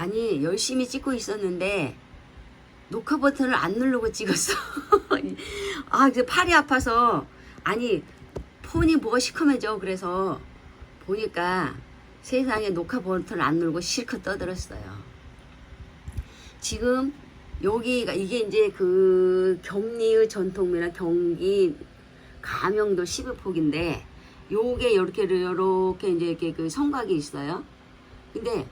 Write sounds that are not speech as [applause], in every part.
아니 열심히 찍고 있었는데 녹화 버튼을 안 누르고 찍었어. [laughs] 아 이제 팔이 아파서 아니 폰이 뭐가 시커매져 그래서 보니까 세상에 녹화 버튼을 안 누르고 실컷 떠들었어요. 지금 여기가 이게 이제 그 경리의 전통문화 경기 가명도 12폭인데 요게 요렇게 요렇게 이제 이렇게 그 성곽이 있어요. 근데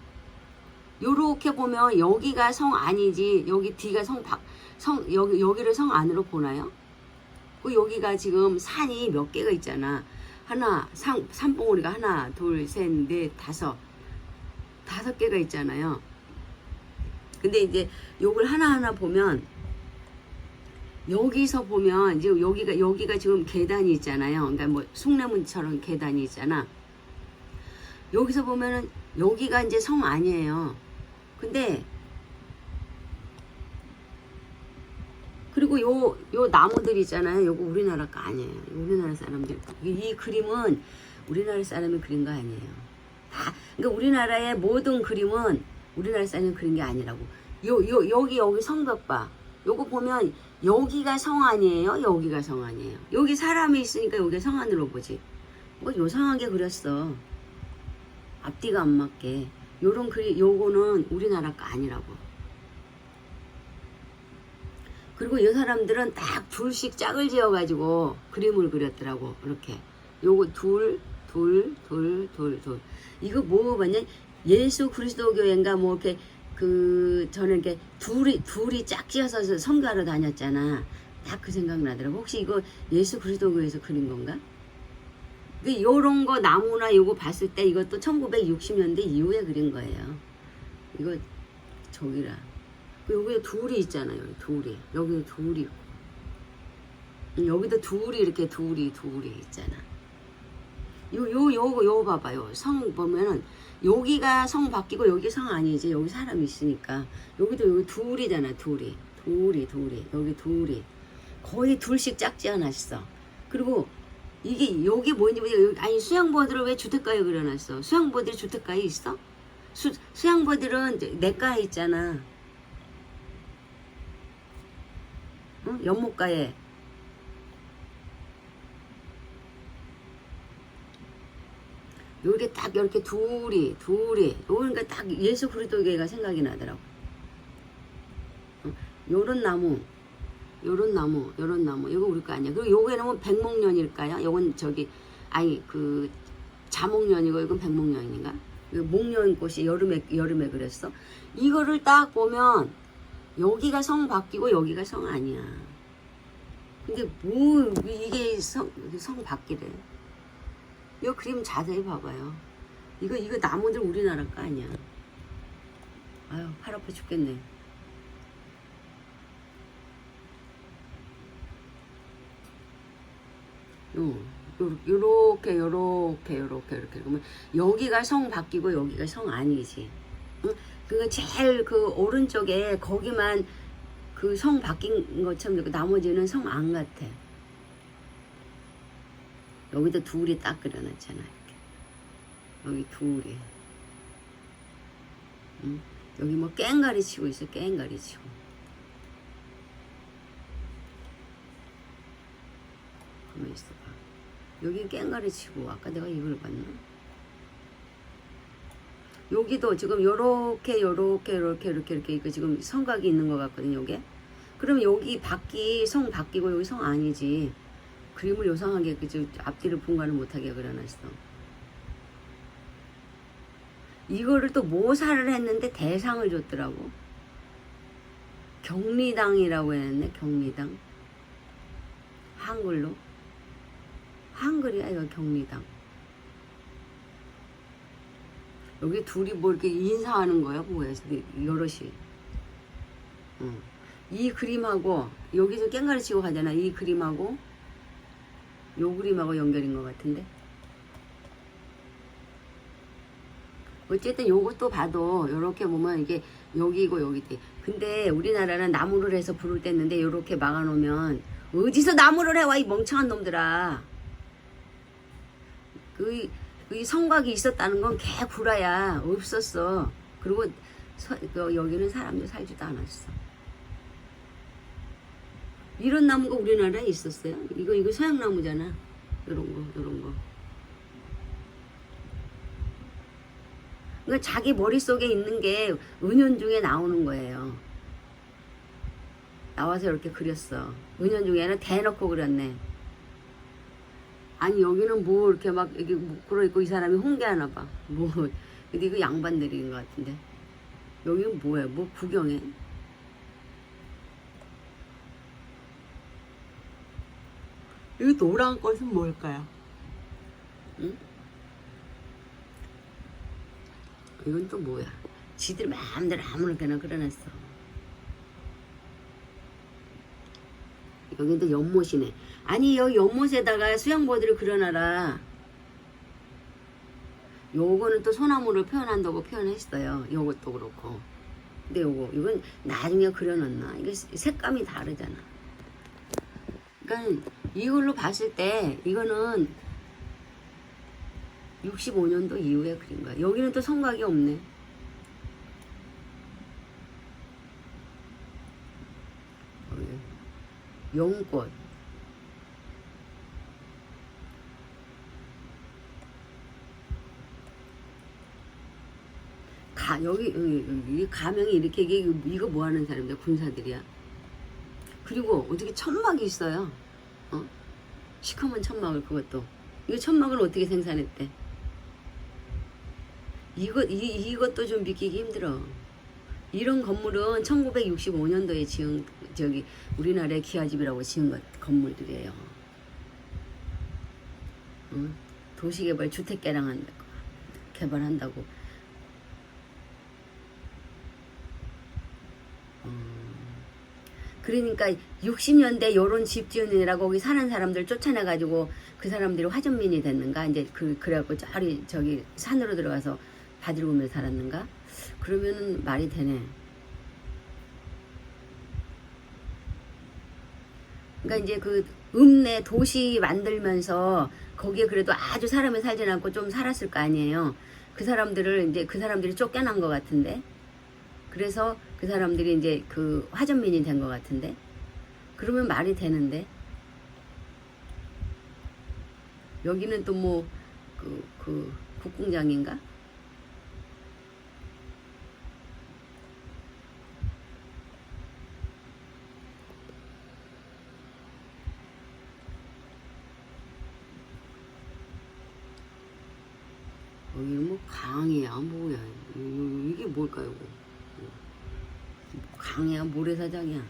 요렇게 보면 여기가 성 아니지 여기 뒤가 성 밖, 성 여기 여기를 성 안으로 보나요? 그 여기가 지금 산이 몇 개가 있잖아. 하나 산 산봉우리가 하나 둘 셋 넷 다섯 다섯 개가 있잖아요. 근데 이제 요걸 하나하나 보면 여기서 보면 이제 여기가 여기가 지금 계단이 있잖아요. 그러니까 뭐 숭례문처럼 계단이 있잖아. 여기서 보면은 여기가 이제 성 아니에요. 근데 그리고 요 요 나무들 있잖아요. 요거 우리나라 거 아니에요. 우리나라 사람들 거. 이, 이 그림은 우리나라 사람이 그린 거 아니에요. 다 그러니까 우리나라의 모든 그림은 우리나라 사람이 그린 게 아니라고. 요 요 여기 여기 성벽 봐. 요거 보면 여기가 성 아니에요. 여기가 성 아니에요. 여기 사람이 있으니까 여기 성 안으로 보지. 뭐 요상하게 그렸어. 앞뒤가 안 맞게. 요런 그리 요거는 우리나라 거 아니라고. 그리고 이 사람들은 딱 둘씩 짝을 지어가지고 그림을 그렸더라고. 이렇게. 요거 둘, 둘, 둘, 둘, 둘. 이거 뭐 봤냐? 예수 그리스도 교회인가 뭐 이렇게 그 저는 이렇게 둘이 둘이 짝지어서 성가로 다녔잖아. 딱 그 생각 나더라고. 혹시 이거 예수 그리스도 교회에서 그린 건가? 그 요런 거 나무나 요거 봤을 때 이것도 1960년대 이후에 그린 거예요. 이거 저기라. 여기에 둘이 있잖아요. 둘이. 여기도 둘이 여기도 둘이 이렇게 둘이 둘이 있잖아. 요 요 요거 요 봐봐요. 성 보면은 여기가 성 바뀌고 여기 성 아니지. 여기 사람이 있으니까. 여기도 여기 둘이잖아. 둘이. 둘이 둘이. 여기 둘이. 거의 둘씩 짝지 않았어. 그리고 이게 여기 뭐인지 모르겠 아니 수양보들을 왜 주택가에 그려놨어? 수양보들이 주택가에 있어? 수, 수양보들은 내가에 있잖아. 응? 연못가에. 요렇게 딱 이렇게 둘이 둘이 요러니까 딱 예수 그리스도교회가 생각이 나더라고. 응? 요런 나무 요런 나무, 요런 나무, 이거 우리 거 아니야. 그리고 요거는 뭐 백목련일까요? 요건 저기, 아니, 그, 자목련이고, 이건 백목련인가? 그 목련꽃이 여름에, 여름에 그랬어. 이거를 딱 보면, 여기가 성 바뀌고, 여기가 성 아니야. 근데 뭐, 이게 성, 성 바뀌래. 이 그림 자세히 봐봐요. 이거, 이거 나무들 우리나라 거 아니야. 아유, 팔 아파 죽겠네. 요, 요, 요렇게, 요렇게, 요렇게, 이렇게. 그러면 여기가 성 바뀌고 여기가 성 아니지. 응? 그거 제일 그 오른쪽에 거기만 그 성 바뀐 것처럼 있고 나머지는 성 안 같아. 여기도 둘이 딱 그려놨잖아. 이렇게. 여기 둘이. 응? 여기 뭐 깽가리 치고 있어, 깽가리 치고. 가만 있어봐. 여기 깽가리 치고 아까 내가 이걸 봤나? 여기도 지금 요렇게 요렇게 요렇게 이렇게 이렇게 이거 지금 성각이 있는 것 같거든요. 요게. 그럼 여기 바퀴 성 바뀌고 여기 성 아니지. 그림을 요상하게 그저 앞뒤를 분간을 못하게 그려놨어. 이거를 또 모사를 했는데 대상을 줬더라고. 경리당이라고 했네. 경리당. 한글로. 한글이야 이거 경리당. 여기 둘이 뭐 이렇게 인사하는 거야 뭐야 여럿이. 어. 이 그림하고 여기서 깽가리 치고 가잖아 이 그림하고 요 그림하고 연결인 것 같은데? 어쨌든 요것도 봐도 요렇게 보면 이게 여기고 여기 돼 근데 우리나라는 나무를 해서 불을 뗐는데 요렇게 막아놓으면 어디서 나무를 해와 이 멍청한 놈들아 그, 이 성곽이 있었다는 건 개구라야. 없었어. 그리고 서, 그 여기는 사람도 살지도 않았어. 이런 나무가 우리나라에 있었어요. 이거 이거 서양나무잖아. 이런 거 이런 거. 그러니까 자기 머릿속에 있는 게 은연중에 나오는 거예요. 나와서 이렇게 그렸어. 은연중에는 대놓고 그렸네. 아니 여기는 뭐 이렇게 막 이게 묶으러 있고 이 사람이 홍게하나 봐. 뭐 근데 이거 양반들인 것 같은데. 여기는 뭐야? 뭐 구경해? 이 노란 것은 뭘까요? 이건 또 뭐야? 지들 마음대로 아무렇게나 그려놨어. 또 연못이네. 아니 여기 연못에다가 수양보드를 그려놔라. 요거는 또 소나무를 표현한다고 표현했어요. 요것도 그렇고. 근데 요거 이건 나중에 그려놨나? 이게 색감이 다르잖아. 그러니까 이걸로 봤을 때 이거는 65년도 이후에 그린 거야. 여기는 또 성곽이 없네. 여기 용꽃. 가 여기 이 가명이 이렇게 이게 이거 뭐 하는 사람들 군사들이야. 그리고 어떻게 천막이 있어요? 어? 시커먼 천막을 그것도 이거 천막을 어떻게 생산했대? 이거 이, 이것도 좀 믿기기 힘들어. 이런 건물은 1965년도에 지은 저기 우리나라의 기아집이라고 지은 것, 건물들이에요. 어? 도시개발 주택 개량한다고 개발한다고. 어, 그러니까 60년대 요런 집 지으느라고 거기 사는 사람들 쫓아내가지고 그 사람들이 화전민이 됐는가 이제 그 그래갖고 저리 저기 산으로 들어가서 바지를 보며 살았는가 그러면은 말이 되네. 그러니까 이제 그 읍내 도시 만들면서 거기에 그래도 아주 사람이 살진 않고 좀 살았을 거 아니에요. 그 사람들을 이제 그 사람들이 쫓겨난 것 같은데. 그래서 그 사람들이 이제 그 화전민이 된 것 같은데. 그러면 말이 되는데. 여기는 또 뭐 그 그 국궁장인가? 강이야 뭐야. 이- 이게 뭘까요 이거? 강이야 모래사장이야.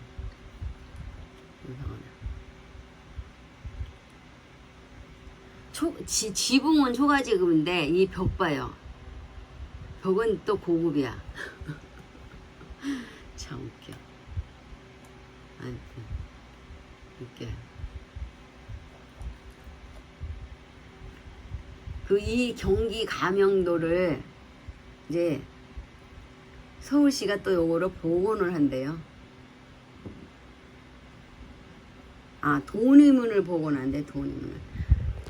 이상하네. 초, 지, 지붕은 초가지급인데 이 벽 봐요. 벽은 또 고급이야. [laughs] 참 웃겨. 아무튼 웃겨 그 이 경기 가명도를 이제 서울시가 또 요거를 복원을 한대요. 아, 돈의문을 복원한대, 돈의문을.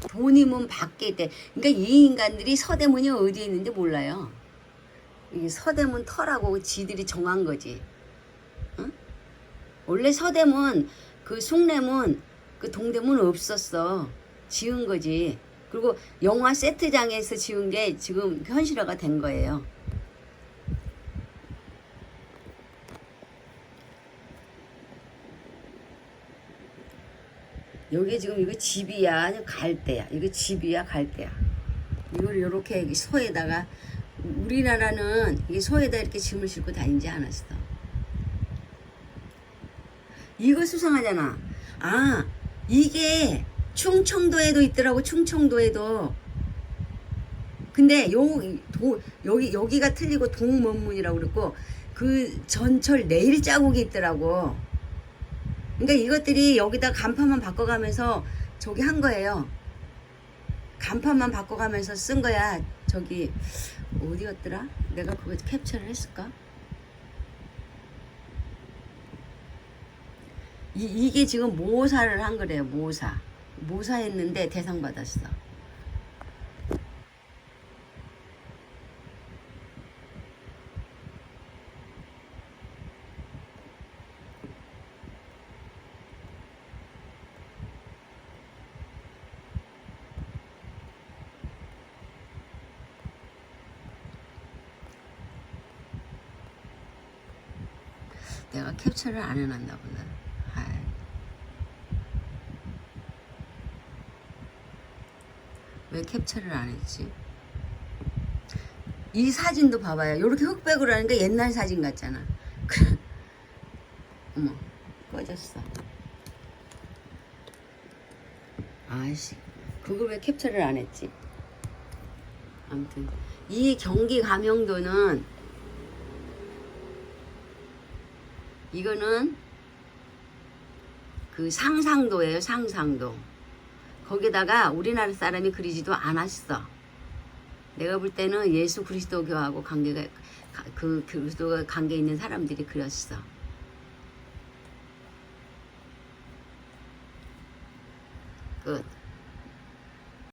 돈의문 밖에 있대. 그러니까 이 인간들이 서대문이 어디에 있는지 몰라요. 이게 서대문 터라고 지들이 정한 거지. 응? 원래 서대문, 그 숭례문, 그 동대문 없었어. 지은 거지. 그리고 영화 세트장에서 지은 게 지금 현실화가 된 거예요. 여기 지금 이거 집이야, 갈대야. 이거 집이야, 갈대야. 이걸 이렇게 소에다가 우리나라는 이 소에다 이렇게 짐을 싣고 다니지 않았어. 이거 수상하잖아. 아, 이게 충청도에도 있더라고, 충청도에도. 근데 요, 도, 여기, 여기가 틀리고 동문문이라고 그랬고, 그 전철 내일 자국이 있더라고. 그러니까 이것들이 여기다 간판만 바꿔가면서 저기 한 거예요. 간판만 바꿔가면서 쓴 거야. 저기, 어디였더라? 내가 그거 캡처를 했을까? 이, 이게 지금 모사를 한 거래요, 모사. 모사했는데 대상 받았어. 내가 캡처를 안 해놨나 보다. 왜 캡처를 안 했지? 이 사진도 봐봐요. 이렇게 흑백으로 하니까 옛날 사진 같잖아. [laughs] 어머, 꺼졌어. 아이씨, 그걸 왜 캡처를 안 했지? 아무튼 이 경기 감염도는 이거는 그 상상도예요, 상상도. 거기다가 우리나라 사람이 그리지도 않았어. 내가 볼 때는 예수 그리스도교하고 관계가 가- 그 그리스도가 관계 있는 사람들이 그렸어. 끝.